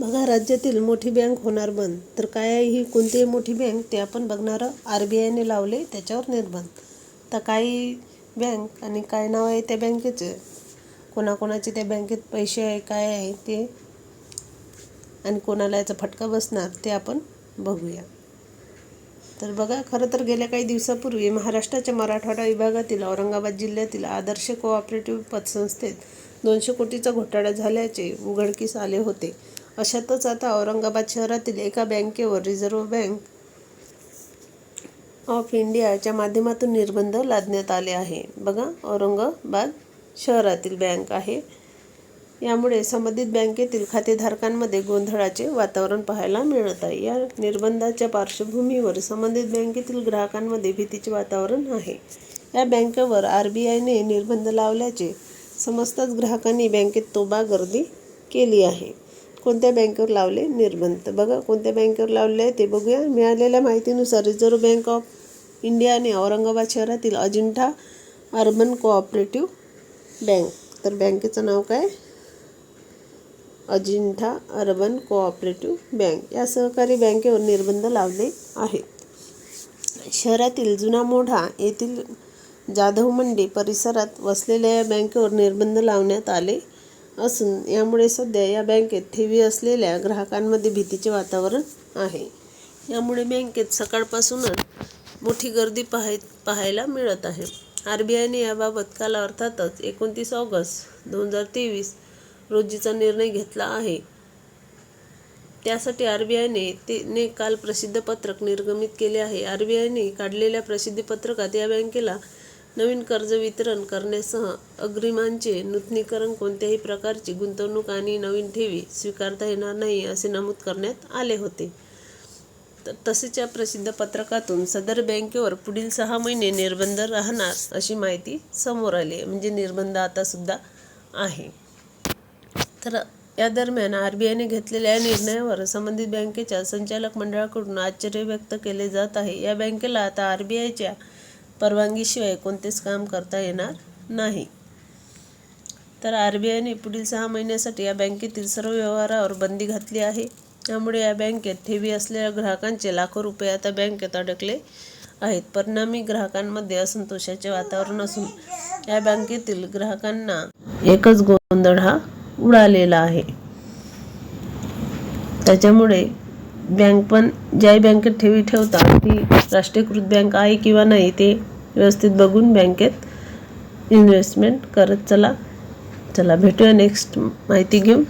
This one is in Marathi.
बघा राज्यातील मोठी बँक होणार बंद. तर काय आहे ही कोणती मोठी बँक ते आपण बघणार आर बी आयने लावले त्याच्यावर निर्बंध. तर काही बँक आणि काय नाव आहे त्या बँकेचे कोणाकोणाचे त्या बँकेत पैसे आहे काय आहे ते आणि कोणाला याचा फटका बसणार ते आपण बघूया. तर बघा खरं तर गेल्या काही दिवसापूर्वी महाराष्ट्राच्या मराठवाडा विभागातील औरंगाबाद जिल्ह्यातील आदर्श कोऑपरेटिव्ह पतसंस्थेत दोनशे कोटीचा घोटाळा झाल्याचे उघडकीस आले होते. अशातच आता औरंगाबाद शहरातील एका बँकेवर रिझर्व्ह बँक ऑफ इंडियाच्या माध्यमातून निर्बंध लादण्यात आले आहे. बघा औरंगाबाद शहरातील बँक आहे. यामुळे संबंधित बँकेतील खातेधारकांमध्ये गोंधळाचे वातावरण पाहायला मिळत आहे. या निर्बंधाच्या पार्श्वभूमीवर संबंधित बँकेतील ग्राहकांमध्ये भीतीचे वातावरण आहे. या बँकेवर आर बी आयने निर्बंध लावल्याचे समजताच ग्राहकांनी बँकेत तोबा गर्दी केली आहे. कोणत्या बँकेवर लावले? निर्बंध. बघा कोणत्या बँकेवर लावले आहे ते बघूया. मिळालेल्या माहितीनुसार रिझर्व्ह बँक ऑफ इंडियाने औरंगाबाद शहरातील अजिंठा अर्बन कोऑपरेटिव्ह बँक. तर बँकेचं नाव काय? Ajintha urban cooperative bank. या सहकारी बँकेवर निर्बंध लावले आहेत. शहरातील जुना मोढा येथील जाधव मंडी परिसरात वसलेल्या या बँकेवर निर्बंध लावण्यात आले. असून यामुळे सध्या या बँकेत ठेवी असलेल्या ग्राहकांमध्ये भीतीचे वातावरण आहे. यामुळे बँकेत सकाळपासूनच मोठी गर्दी पाहाय पाहायला मिळत आहे. आर बी आयने याबाबत काल अर्थातच एकोणतीस ऑगस्ट दोन हजार तेवीस रोजीचा निर्णय घेतला आहे. त्यासाठी आर बी आयने ते ने काल प्रसिद्ध पत्रक निर्गमित केले आहे. आर बी आयने काढलेल्या प्रसिद्धी पत्रकात या बँकेला नवीन कर्ज वितरण करण्यासह अग्रिमांचे नूतनीकरण कोणत्याही प्रकारची गुंतवणूक आणि नवीन ठेवी स्वीकारता येणार नाही असे नमूद करण्यात आले होते. तर तसेच या प्रसिद्ध पत्रकातून सदर बँकेवर पुढील सहा महिने निर्बंध राहणार अशी माहिती समोर आली आहे. म्हणजे निर्बंध आता सुद्धा आहे. तर या दरम्यान आर बी आयने घेतलेल्या या निर्णयावर संबंधित बँकेच्या संचालक मंडळाकडून आश्चर्य व्यक्त केले जात आहे. या बँकेला आता आर बी आयच्या परवानगीशिवाय कोणतेच काम करता येणार नाही. तर आर बी आयने पुढील सहा महिन्यासाठी या बँकेतील सर्व व्यवहारावर बंदी घातली आहे. त्यामुळे या बँकेत ठेवी असलेल्या ग्राहकांचे लाखो रुपये आता बँकेत अडकले आहेत. परिणामी ग्राहकांमध्ये असंतोषाचे वातावरण असून या बँकेतील ग्राहकांना एकच गोंधळ हा उडालेला आहे. त्याच्यामुळे बँक पण ज्या बँकेत ठेवी ठेवतात ती राष्ट्रीयकृत बँक आहे किंवा नाही ते व्यवस्थित बघून बँकेत इन्व्हेस्टमेंट करत चला. चला भेटूया नेक्स्ट माहिती घेऊन.